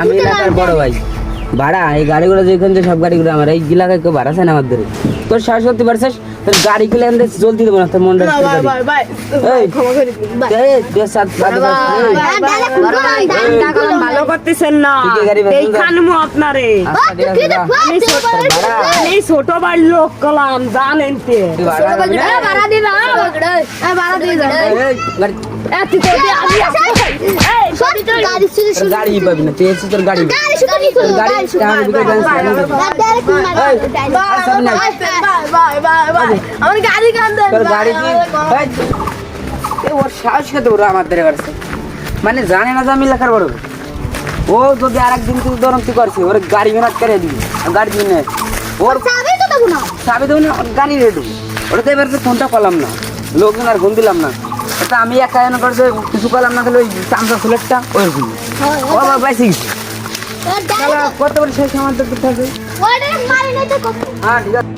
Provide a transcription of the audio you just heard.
আমি এলাকার বড় ভাই ভাড়া এই গাড়িগুলো যেখান যে সব গাড়িগুলো আমার এই এলাকায় কেউ ভাড়া আছে না আমার ধরে তোর সাহস করতে পারছিস তোর গাড়ি কিনে এনে জলদি দেবো না তোর মনটা এই। ক্ষমা করে করতেছেন না ঠিকই গাড়ি বেচুন এই যা। খানমু আপনারে আচ্ছা। আমি ছোট ভাড়া। আমি ছোট বাড়ির লোক কলাম জানেন তে ভাড়া না? গাড়ি পাবি না তুই তোর গাড়ি গাড়ি ওর সাহস খেতে আমার মানে জানে না যে আমি লেখার বড় ও যদি আর একদিন তুই ধরম তুই করছি ওর গাড়ি মেরাত করে দিবি। গাড়ি দিবি না। ওর চাবি তো দেবো না। ওর গাড়ি রেডু ওটা তো এবার তো ফোনটা করলাম না। লোকজন আর ঘুম দিলাম না। এটা আমি একা এনে করে যে কিছু করলাম না তাহলে ওই চামচা ফুলেরটা ওই ও বাবা গেছি। কত বড় শেষ আমার তো থাকে হ্যাঁ ঠিক আছে।